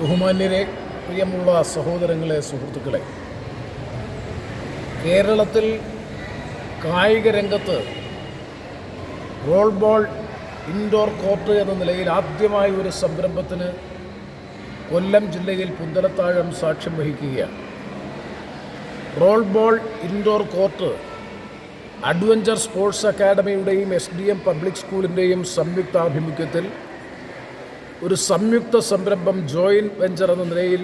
ബഹുമാന്യരെ പ്രിയമുള്ള സഹോദരങ്ങളെ സുഹൃത്തുക്കളെ കേരളത്തിൽ കായിക രംഗത്ത് റോൾ ബോൾ ഇൻഡോർ കോർട്ട് എന്ന നിലയിൽ ആദ്യമായ ഒരു സംരംഭത്തിന് കൊല്ലം ജില്ലയിൽ പുന്തലത്താഴം സാക്ഷ്യം വഹിക്കുകയാണ്. Roll ball indoor court adventure sports അക്കാഡമിയുടെയും S D M public സ്കൂളിന്റെയും സംയുക്താഭിമുഖ്യത്തിൽ ഒരു സംയുക്ത സംരംഭം ജോയിന്റ് വെഞ്ചർ എന്ന നിലയിൽ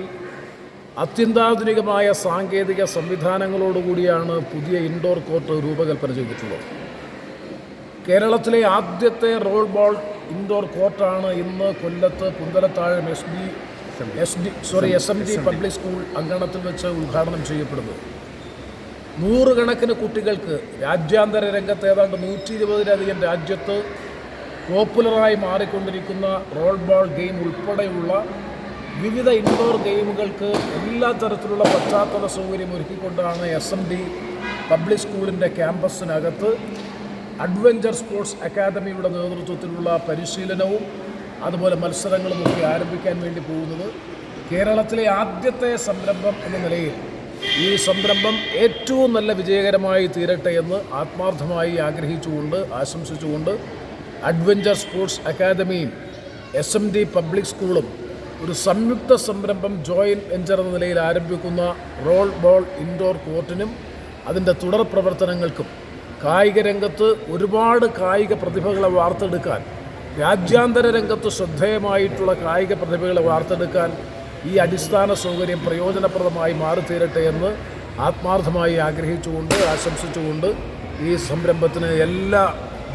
അത്യന്താധുനികമായ സാങ്കേതിക സംവിധാനങ്ങളോടുകൂടിയാണ് പുതിയ ഇൻഡോർ കോർട്ട് രൂപകൽപ്പന ചെയ്തിട്ടുള്ളത്. കേരളത്തിലെ ആദ്യത്തെ റോൾ ബോൾ ഇൻഡോർ കോർട്ടാണ് ഇന്ന് കൊല്ലത്ത് Punthalathazham S D S D sorry S M G public school അങ്കണത്തിൽ വെച്ച് ഉദ്ഘാടനം ചെയ്യപ്പെടുന്നത് നൂറുകണക്കിന് കുട്ടികൾക്ക് രാജ്യാന്തര രംഗത്ത് ഏതാണ്ട് നൂറ്റി ഇരുപതിലധികം രാജ്യത്ത് പോപ്പുലറായി മാറിക്കൊണ്ടിരിക്കുന്ന റോൾ ബോൾ ഗെയിം ഉൾപ്പെടെയുള്ള വിവിധ ഇൻഡോർ ഗെയിമുകൾക്ക് എല്ലാ തരത്തിലുള്ള പശ്ചാത്തല സൗകര്യം ഒരുക്കിക്കൊണ്ടാണ് എസ് എം ഡി പബ്ലിക് സ്കൂളിന്റെ ക്യാമ്പസിനകത്ത് അഡ്വഞ്ചർ സ്പോർട്സ് അക്കാദമിയുടെ നേതൃത്വത്തിലുള്ള പരിശീലനവും അതുപോലെ മത്സരങ്ങളും ഒക്കെ ആരംഭിക്കാൻ വേണ്ടി പോകുന്നത് കേരളത്തിലെ ആദ്യത്തെ സംരംഭം എന്ന നിലയിൽ. ഈ സംരംഭം ഏറ്റവും നല്ല വിജയകരമായി തീരട്ടെ എന്ന് ആത്മാർത്ഥമായി ആഗ്രഹിച്ചുകൊണ്ട് ആശംസിച്ചുകൊണ്ട് അഡ്വഞ്ചർ സ്പോർട്സ് അക്കാദമിയും എസ് എം ഡി പബ്ലിക് സ്കൂളും ഒരു സംയുക്ത സംരംഭം ജോയിന്റ് വെഞ്ചർ എന്ന നിലയിൽ ആരംഭിക്കുന്ന റോൾ ബോൾ ഇൻഡോർ കോർട്ടിനും അതിന്റെ തുടർ പ്രവർത്തനങ്ങൾക്കും കായിക രംഗത്ത് ഒരുപാട് കായിക പ്രതിഭകളെ വാർത്തെടുക്കാൻ രാജ്യാന്തര രംഗത്ത് ശ്രദ്ധേയമായിട്ടുള്ള കായിക പ്രതിഭകളെ വാർത്തെടുക്കാൻ ഈ അടിസ്ഥാന സൗകര്യം പ്രയോജനപ്രദമായി മാറിത്തീരട്ടെ എന്ന് ആത്മാർത്ഥമായി ആഗ്രഹിച്ചുകൊണ്ട് ആശംസിച്ചുകൊണ്ട് ഈ സംരംഭത്തിന് എല്ലാ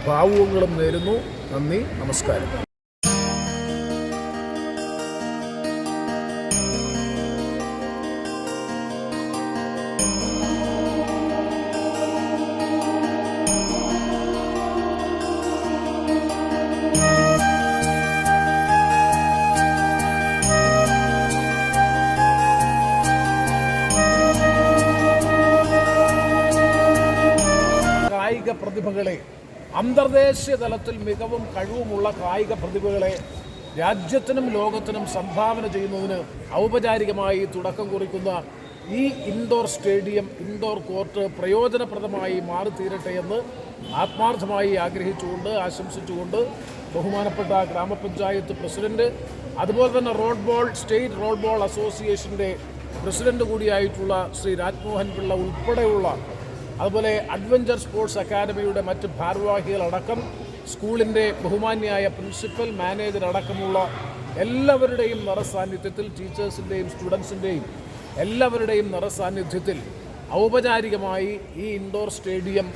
ഭാവുകങ്ങളും നേരുന്നു. നന്ദി നമസ്കാരം. അന്തർദേശീയ തലത്തിൽ മികവും കഴിവുമുള്ള കായിക പ്രതിഭകളെ രാജ്യത്തിനും ലോകത്തിനും സംഭാവന ചെയ്യുന്നതിന് ഔപചാരികമായി തുടക്കം കുറിക്കുന്ന ഈ ഇൻഡോർ സ്റ്റേഡിയം ഇൻഡോർ കോർട്ട് പ്രയോജനപ്രദമായി മാറിത്തീരട്ടെ എന്ന് ആത്മാർത്ഥമായി ആഗ്രഹിച്ചുകൊണ്ട് ആശംസിച്ചുകൊണ്ട് ബഹുമാനപ്പെട്ട ഗ്രാമപഞ്ചായത്ത് പ്രസിഡന്റ് അതുപോലെ തന്നെ road ball state road ball അസോസിയേഷന്റെ പ്രസിഡന്റ് കൂടിയായിട്ടുള്ള ശ്രീ രാജ്മോഹൻ പിള്ള ഉൾപ്പെടെയുള്ള അതുപോലെ അഡ്വഞ്ചർ സ്പോർട്സ് അക്കാദമിയുടെ മറ്റ് ഭാരവാഹികളടക്കം സ്കൂളിന്റെ ബഹുമാന്യായ പ്രിൻസിപ്പൽ മാനേജർ അടക്കമുള്ള എല്ലാവരുടെയും നിറസാന്നിധ്യത്തിൽ ടീച്ചേഴ്സിന്റെയും സ്റ്റുഡൻസിന്റെയും എല്ലാവരുടെയും നിറസാന്നിധ്യത്തിൽ ഔപചാരികമായി ഈ ഇൻഡോർ സ്റ്റേഡിയം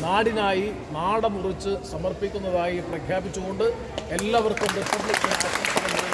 നാടിനായി നാടമുറിച്ച് സമർപ്പിക്കുന്നതായി പ്രഖ്യാപിച്ചുകൊണ്ട് എല്ലാവർക്കും റിപ്പബ്ലിക് ദിന ആശംസകൾ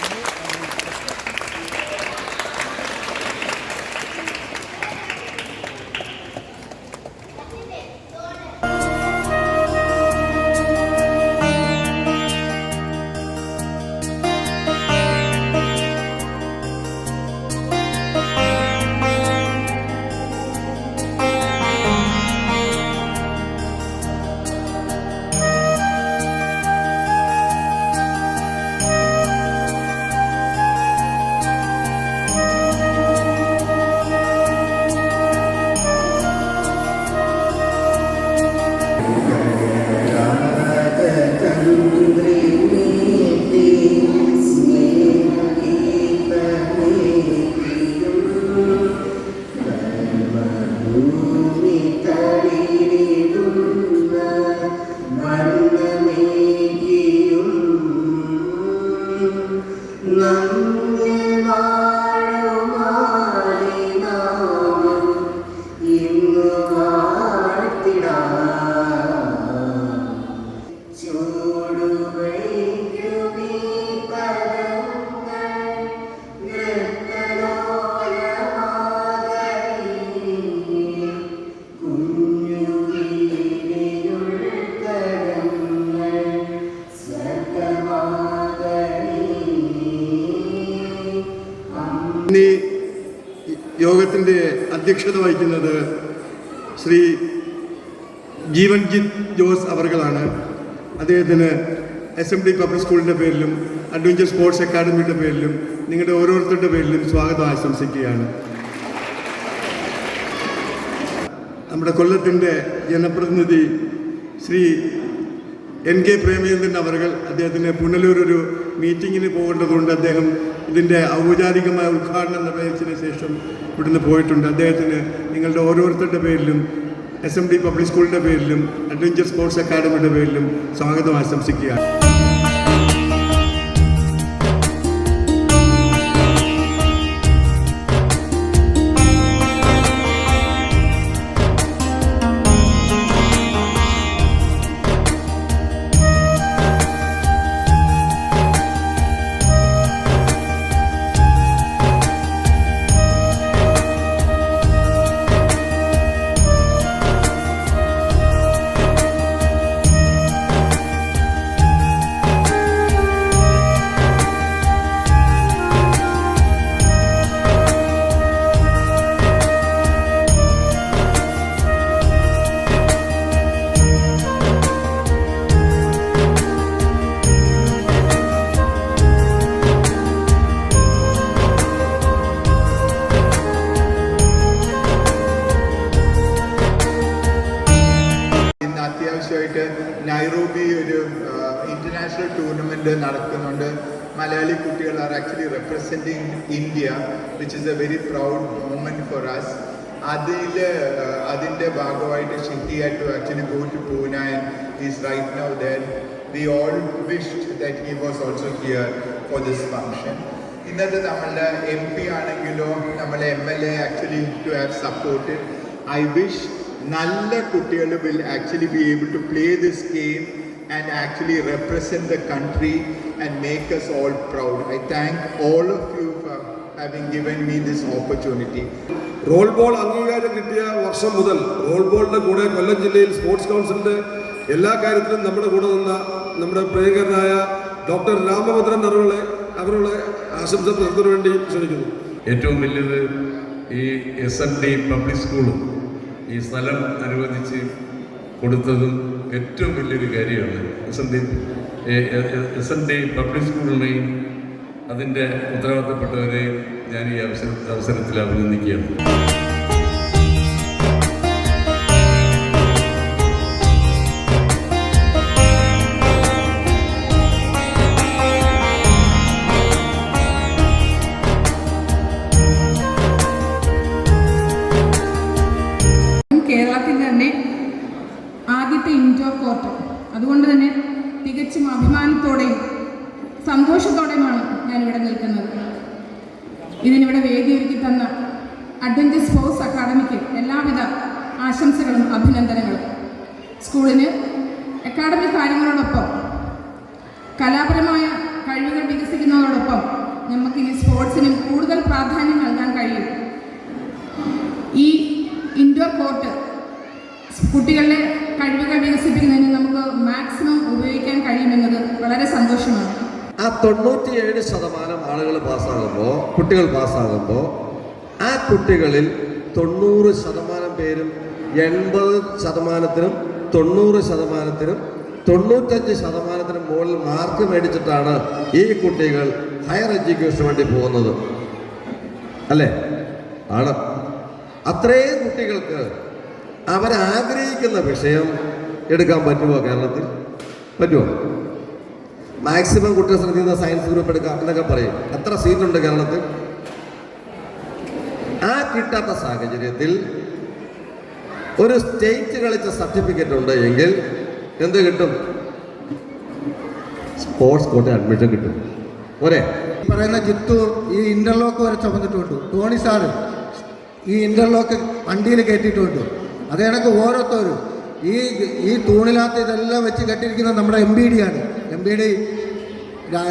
അധ്യക്ഷത വഹിക്കുന്നത് ശ്രീ ജീവൻജിത്ത് ജോസ് അവർകളാണ്. അദ്ദേഹത്തിന് എസ് എം ഡി പബ്ലിക് സ്കൂളിന്റെ പേരിലും അഡ്വഞ്ചർ സ്പോർട്സ് അക്കാദമിയുടെ പേരിലും നിങ്ങളുടെ ഓരോരുത്തരുടെ പേരിലും സ്വാഗതം ആശംസിക്കുകയാണ്. നമ്മുടെ കൊല്ലത്തിന്റെ ജനപ്രതിനിധി ശ്രീ എൻ കെ പ്രേമചന്ദ്രൻ അവർ അദ്ദേഹത്തിന് പുനലൂർ ഒരു മീറ്റിങ്ങിന് പോകേണ്ടതുകൊണ്ട് അദ്ദേഹം ഇതിന്റെ ഔപചാരികമായ ഉദ്ഘാടനം നിർവഹിച്ചതിന് ശേഷം ഇവിടുന്ന് പോയിട്ടുണ്ട്. അദ്ദേഹത്തിന് നിങ്ങളുടെ ഓരോരുത്തരുടെ പേരിലും എസ് എം ഡി പബ്ലിക് സ്കൂളിന്റെ പേരിലും അഡ്വഞ്ചർ സ്പോർട്സ് അക്കാഡമിയുടെ പേരിലും സ്വാഗതം ആശംസിക്കുകയാണ്. India which is a very proud moment for us അതിൽ അതിന്റെ ഭാഗമായിട്ട് ഷിറ്റി ആയിട്ട് actually go to Pune he's right now there. We all wished that he was also here for this function. ഇന്നത്തെ നമ്മളുടെ എം പി ആണെങ്കിലോ നമ്മളെ M L A actually to have supported I wish നല്ല കുട്ടികൾ will actually be able to play this game and actually represent the country and make us all proud. I thank all of you for given me this opportunity. Roll ball അംഗീകാരം കിട്ടിയ വർഷം മുതൽ role ബോളിന്റെ കൂടെ കൊല്ലം ജില്ലയിൽ sports കൗൺസിലിന്റെ എല്ലാ കാര്യത്തിലും നമ്മുടെ കൂടെ നിന്ന നമ്മുടെ പ്രിയങ്കരനായ ഡോക്ടർ രാമഭദ്രൻ അവരുടെ അവരുടെ ആശംസ നേർന്നതിനു വേണ്ടി ക്ഷണിക്കുന്നു ഏറ്റവും വലിയത് ഈ എസ് എൻ ഡി പബ്ലിക് സ്കൂളും ഈ സ്ഥലം അനുവദിച്ച് കൊടുത്തതും ഏറ്റവും വലിയൊരു കാര്യമാണ് S N D S N D public സ്കൂളിനെയും അതിന്റെ ഉത്തരവാദിത്തപ്പെട്ടവരെയും ഞാൻ ഈ അവസര അവസരത്തിൽ അഭിനന്ദിക്കുകയാണ്. വേദിയൊരുക്കി തന്ന അഡ്വഞ്ചസ് സ്പോർട്സ് അക്കാദമിക്ക് എല്ലാവിധ ആശംസകളും അഭിനന്ദനങ്ങളും. സ്കൂളിന് അക്കാദമിക് കാര്യങ്ങളോടൊപ്പം കലാപരമായ കഴിവുകൾ വികസിക്കുന്നതോടൊപ്പം നമുക്കിനി സ്പോർട്സിനും കൂടുതൽ പ്രാധാന്യം നൽകാൻ കഴിയും. ഈ ഇൻഡോർ കോർട്ട് കുട്ടികളുടെ കഴിവുകൾ വികസിപ്പിക്കുന്നതിന് നമുക്ക് മാക്സിമം ഉപയോഗിക്കാൻ കഴിയുമെന്നത് വളരെ സന്തോഷമാണ്. തൊണ്ണൂറ്റിയേഴ് ശതമാനം ആളുകൾ പാസ്സാകുമ്പോൾ കുട്ടികൾ പാസ്സാകുമ്പോൾ ആ കുട്ടികളിൽ തൊണ്ണൂറ് ശതമാനം പേരും എൺപത് ശതമാനത്തിനും തൊണ്ണൂറ് ശതമാനത്തിനും തൊണ്ണൂറ്റഞ്ച് ശതമാനത്തിനും മുകളിൽ മാർക്ക് മേടിച്ചിട്ടാണ് ഈ കുട്ടികൾ ഹയർ എഡ്യൂക്കേഷന് വേണ്ടി പോകുന്നത്. അല്ലേ? ആണ്. അത്രയും കുട്ടികൾക്ക് അവരാഗ്രഹിക്കുന്ന വിഷയം എടുക്കാൻ പറ്റുമോ കേരളത്തിൽ? പറ്റുമോ മാക്സിമം കുട്ടികൾ ശ്രദ്ധിക്കുന്ന സയൻസ് ഗ്രൂപ്പ് എടുക്കാം എന്നൊക്കെ പറയും. എത്ര സീറ്റുണ്ട് കേരളത്തിൽ? ആ കിട്ടാത്ത സാഹചര്യത്തിൽ ഒരു സ്റ്റേറ്റ് കളിച്ച സർട്ടിഫിക്കറ്റ് ഉണ്ട് എങ്കിൽ എന്ത് കിട്ടും? സ്പോർട്സ് കോട്ട അഡ്മിഷൻ കിട്ടും. ഈ പറയുന്ന ജിത്തു ഈ ഇന്റർലോക്ക് വരെ ചുമന്നിട്ടുണ്ട് ടോണി സാറ് ഈ ഇന്റർലോക്ക് വണ്ടിയിൽ കയറ്റിയിട്ടുണ്ട് അത് കണക്ക് ഓരോരുത്തരും. ഈ ഈ തൂണിനകത്ത് ഇതെല്ലാം വെച്ച് കെട്ടിയിരിക്കുന്നത് നമ്മുടെ എം ബി ആണ്. എം ബി ഡി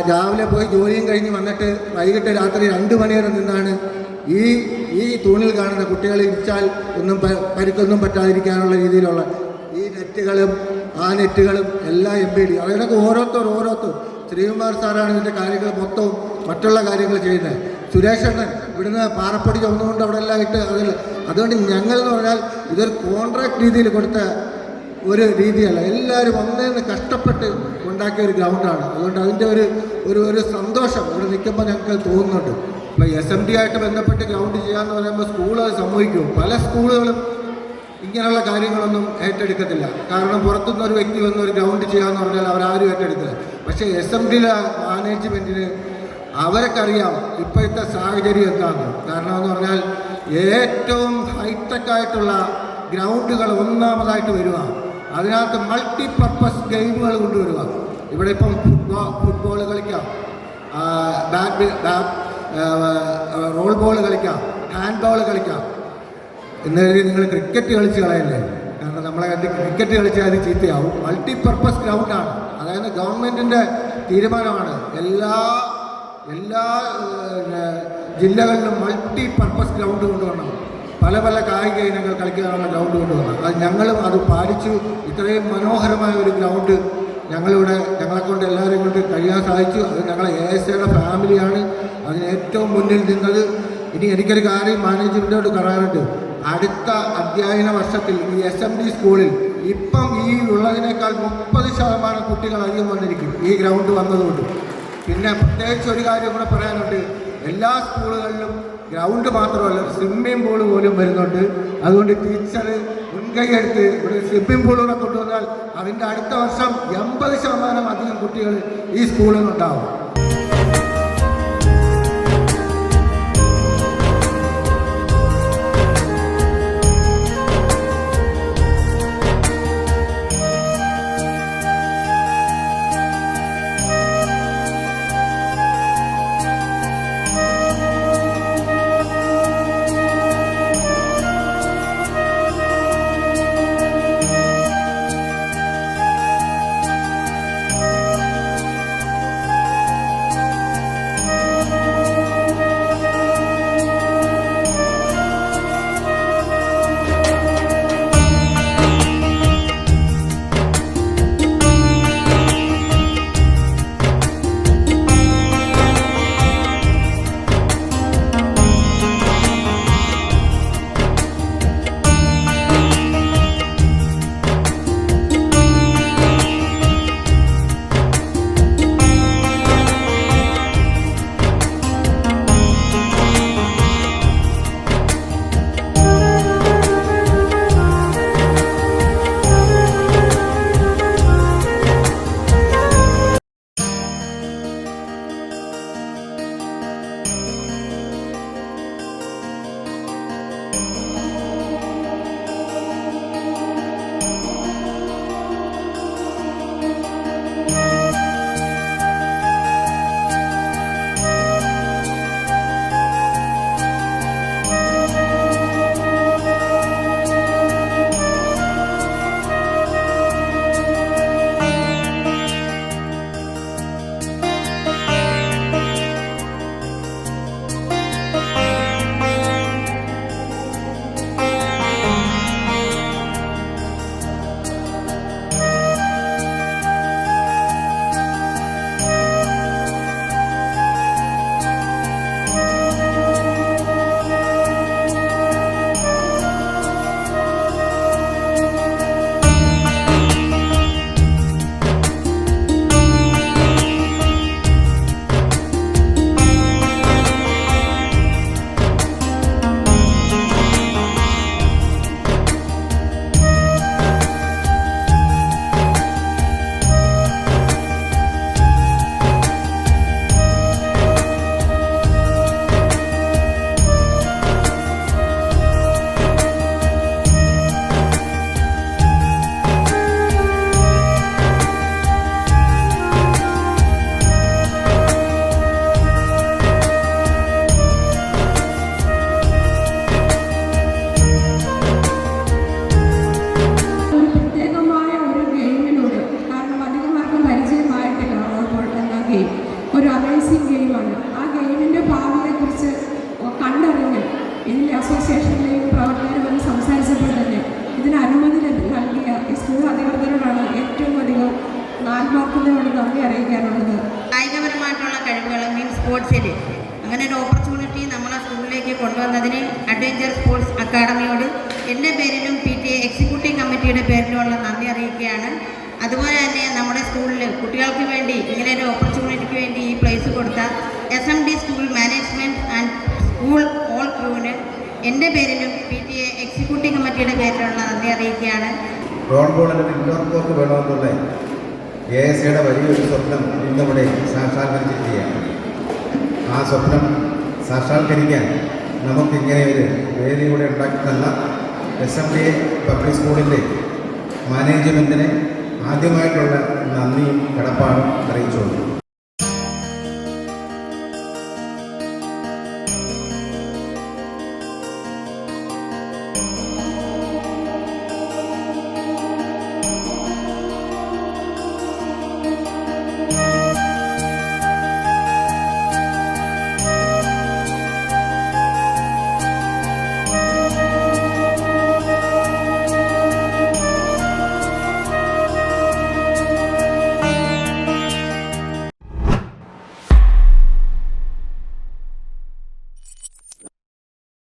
രാവിലെ പോയി ജോലിയും കഴിഞ്ഞ് വന്നിട്ട് വൈകിട്ട് രാത്രി രണ്ട് മണിവരെ നിന്നാണ് ഈ ഈ തൂണിൽ കാണുന്ന കുട്ടികൾ ഇടിച്ചാൽ ഒന്നും പരുക്കൊന്നും പറ്റാതിരിക്കാനുള്ള രീതിയിലുള്ള ഈ നെറ്റുകളും ആ നെറ്റുകളും എല്ലാം എം ബി ഡി അതിനൊക്കെ ഓരോരുത്തർ ഓരോരുത്തർ. ശ്രീകുമാർ സാറാണ് ഇതിന്റെ കാര്യങ്ങൾ മൊത്തവും മറ്റുള്ള കാര്യങ്ങൾ ചെയ്യുന്നത്. സുരേഷ് അണ്ണൻ ഇവിടുന്ന് പാറപ്പൊടി ചുമന്നുകൊണ്ട് അവിടെ എല്ലാം ഇട്ട് അതിൽ അതുകൊണ്ട് ഞങ്ങൾ എന്ന് പറഞ്ഞാൽ ഇതൊരു കോൺട്രാക്ട് രീതിയിൽ കൊടുത്ത ഒരു രീതിയല്ല. എല്ലാവരും ഒന്നേന്ന് കഷ്ടപ്പെട്ട് ഉണ്ടാക്കിയ ഒരു ഗ്രൗണ്ടാണ്. അതുകൊണ്ട് അതിന്റെ ഒരു ഒരു ഒരു സന്തോഷം ഇവിടെ നിൽക്കുമ്പോൾ ഞങ്ങൾക്ക് തോന്നുന്നുണ്ട്. ഇപ്പോൾ എസ് എം ഡി ആയിട്ട് ബന്ധപ്പെട്ട് ഗ്രൗണ്ട് ചെയ്യാന്ന് പറയുമ്പോൾ സ്കൂളുകൾ സംഭവിക്കും പല സ്കൂളുകളും ഇങ്ങനെയുള്ള കാര്യങ്ങളൊന്നും ഏറ്റെടുക്കത്തില്ല. കാരണം പുറത്തുനിന്ന് ഒരു വ്യക്തി വന്ന് ഒരു ഗ്രൗണ്ട് ചെയ്യാമെന്ന് പറഞ്ഞാൽ അവരാരും ഏറ്റെടുക്കില്ല. പക്ഷേ എസ് എം ഡിയിലെ മാനേജ്മെന്റിന് അവർക്കറിയാം ഇപ്പോഴത്തെ സാഹചര്യം എന്താണ് കാരണം എന്ന് പറഞ്ഞാൽ ഏറ്റവും ഹൈടെക് ആയിട്ടുള്ള ഗ്രൗണ്ടുകൾ ഒന്നാമതായിട്ട് വരിക അതിനകത്ത് മൾട്ടി പർപ്പസ് ഗെയിമുകൾ കൊണ്ടുവരിക. ഇവിടെ ഇപ്പം ഫുട്ബോൾ ഫുട്ബോൾ കളിക്കാം. ബാറ്റ് റോൾ ബോൾ കളിക്കാം ഹാൻഡ് ബോൾ കളിക്കാം. എന്നുവരെ നിങ്ങൾ ക്രിക്കറ്റ് കളിച്ച് കളയല്ലേ? കാരണം നമ്മളെ കണ്ടി ക്രിക്കറ്റ് കളിച്ചാൽ അത് ചീത്തയാവും. മൾട്ടി പർപ്പസ് ഗ്രൗണ്ടാണ് അതായത് ഗവൺമെന്റിന്റെ തീരുമാനമാണ്. എല്ലാ എല്ലാ ജില്ലകളിലും മൾട്ടി പർപ്പസ് ഗ്രൗണ്ട് കൊണ്ടുവരണം. പല പല കായിക ഇനങ്ങൾ കളിക്കാനുള്ള ഗ്രൗണ്ട് കൊണ്ടുവന്നത്. അത് ഞങ്ങളും അത് പാലിച്ചു ഇത്രയും മനോഹരമായ ഒരു ഗ്രൗണ്ട് ഞങ്ങളിവിടെ ഞങ്ങളെക്കൊണ്ട് എല്ലാവരെയും കൊണ്ട് കഴിയാൻ സാധിച്ചു. അത് ഞങ്ങളെ എ എസ് എയുടെ ഫാമിലിയാണ് അതിന് ഏറ്റവും മുന്നിൽ നിന്നത്. ഇനി എനിക്കൊരു കാര്യം മാനേജ്മെന്റോട് പറയാനുണ്ട്. അടുത്ത അധ്യയന വർഷത്തിൽ ഈ എസ് എം ഡി സ്കൂളിൽ ഇപ്പം ഈ ഉള്ളതിനേക്കാൾ മുപ്പത് ശതമാനം കുട്ടികൾ അധികം വന്നിരിക്കും ഈ ഗ്രൗണ്ട് വന്നതുകൊണ്ട്. പിന്നെ പ്രത്യേകിച്ച് ഒരു കാര്യം കൂടെ പറയാനുണ്ട്. എല്ലാ സ്കൂളുകളിലും ഗ്രൗണ്ട് മാത്രമല്ല സ്വിമ്മിംഗ് പൂൾ പോലും വരുന്നുണ്ട്. അതുകൊണ്ട് ടീച്ചർ മുൻകൈ എടുത്ത് ഇവിടെ സ്വിമ്മിംഗ് പൂളൂടെ കൊണ്ടുവന്നാൽ അതിന്റെ അടുത്ത വർഷം എൺപത് ശതമാനം അധികം കുട്ടികൾ ഈ സ്കൂളിൽ ഉണ്ടാവും നന്ദി അറിയിക്കാനുള്ളത്. കായികപരമായിട്ടുള്ള കഴിവുകൾ മീൻസ് സ്പോർട്സിൽ അങ്ങനെ ഒരു ഓപ്പർച്യൂണിറ്റി നമ്മളെ സ്കൂളിലേക്ക് കൊണ്ടുവന്നതിന് അഡ്വഞ്ചർ സ്പോർട്സ് അക്കാഡമിയോട് എന്റെ പേരിലും പി ടി എക്സിക്യൂട്ടീവ് കമ്മിറ്റിയുടെ പേരിലുമുള്ള നന്ദി അറിയിക്കുകയാണ്. അതുപോലെ തന്നെ നമ്മുടെ സ്കൂളിൽ കുട്ടികൾക്ക് വേണ്ടി ഇങ്ങനെ ഒരു ഓപ്പർച്യൂണിറ്റിക്ക് വേണ്ടി ഈ പ്ലേസ് കൊടുത്ത S M D school management and school all ക്രൂവിന് എന്റെ പേരിലും പി ടി എ എക്സിക്യൂട്ടീവ് കമ്മിറ്റിയുടെ പേരിലുള്ള നന്ദി അറിയിക്കുകയാണ്. റോഡ് ബോളിന് ഇൻഡോർ കോർട്ട് വേണമെന്നുള്ള? എ എസ് സിയുടെ വലിയൊരു സ്വപ്നം ഇന്നിവിടെ സാക്ഷാത്കരിച്ചിരിക്കുകയാണ്. ആ സ്വപ്നം സാക്ഷാത്കരിക്കാൻ നമുക്കിങ്ങനെ ഒരു വേദി ഉണ്ടാക്കി തന്ന എസ് എം ഡി പബ്ലിക് സ്കൂളിന്റെ മാനേജ്മെന്റിനെ ആദ്യമായിട്ടുള്ള നന്ദിയും കടപ്പാടും അറിയിച്ചുകൊള്ളു